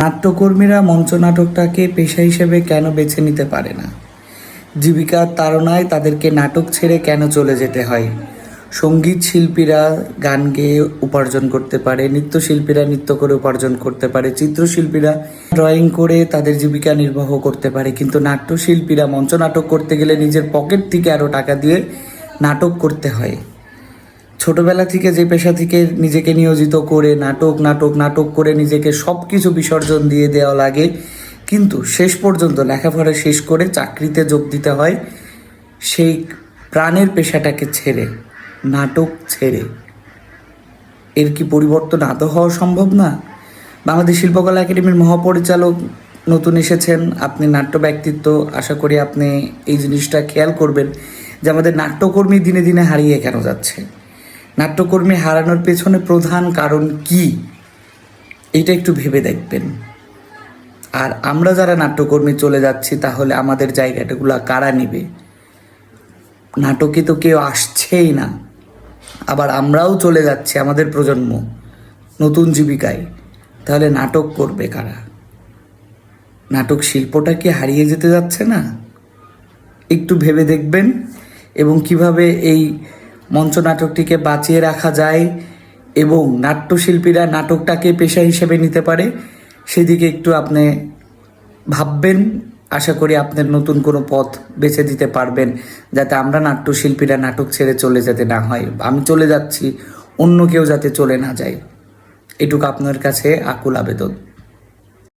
নাট্যকর্মীরা মঞ্চ নাটকটাকে পেশা হিসেবে কেন বেছে নিতে পারে না? জীবিকার তাড়নায় তাদেরকে নাটক ছেড়ে কেন চলে যেতে হয়? সংগীত শিল্পীরা গান গেয়ে উপার্জন করতে পারে, নৃত্যশিল্পীরা নৃত্য করে উপার্জন করতে পারে, চিত্রশিল্পীরা ড্রয়িং করে তাদের জীবিকা নির্বাহ করতে পারে, কিন্তু নাট্যশিল্পীরা মঞ্চ নাটক করতে গেলে নিজের পকেট থেকে আরও টাকা দিয়ে নাটক করতে হয়। ছোটবেলা থেকে যে পেশা থেকে নিজেকে নিয়োজিত করে নাটক নাটক নাটক করে নিজেকে সব কিছু বিসর্জন দিয়ে দেওয়া লাগে, কিন্তু শেষ পর্যন্ত লেখাপড়া শেষ করে চাকরিতে যোগ দিতে হয়, সেই প্রাণের পেশাটাকে ছেড়ে, নাটক ছেড়ে। এর কি পরিবর্তন আদৌ হওয়া সম্ভব না? বাংলাদেশ শিল্পকলা একাডেমির মহাপরিচালক নতুন এসেছেন, আপনি নাট্য ব্যক্তিত্ব, আশা করি আপনি এই জিনিসটা খেয়াল করবেন যে আমাদের নাট্যকর্মী দিনে দিনে হারিয়ে কেন যাচ্ছে। নাট্যকর্মী হারানোর পেছনে প্রধান কারণ কি? এটা একটু ভেবে দেখবেন। আর আমরা যারা নাট্যকর্মী চলে যাচ্ছি, তাহলে আমাদের জায়গাটাগুলো কারা নিবে? নাটকে তো কেউ আসছেই না। আবার আমরাও চলে যাচ্ছি আমাদের প্রজন্ম, নতুন জীবিকায়। তাহলে নাটক করবে কারা? নাটক শিল্পটা কি হারিয়ে যেতে যাচ্ছে না? একটু ভেবে দেখবেন। এবং কীভাবে এই মঞ্চ নাটকটিকে বাঁচিয়ে রাখা যায় এবং নাট্যশিল্পীরা নাটকটাকে পেশা হিসেবে নিতে পারে, সেদিকে একটু আপনি ভাববেন। আশা করি আপনার নতুন কোনো পথ বেছে দিতে পারবেন, যাতে আমরা নাট্যশিল্পীরা নাটক ছেড়ে চলে যেতে না হয়। আমি চলে যাচ্ছি, অন্য কেউ যাতে চলে না যায়। এটুকু আপনার কাছে আকুল আবেদন।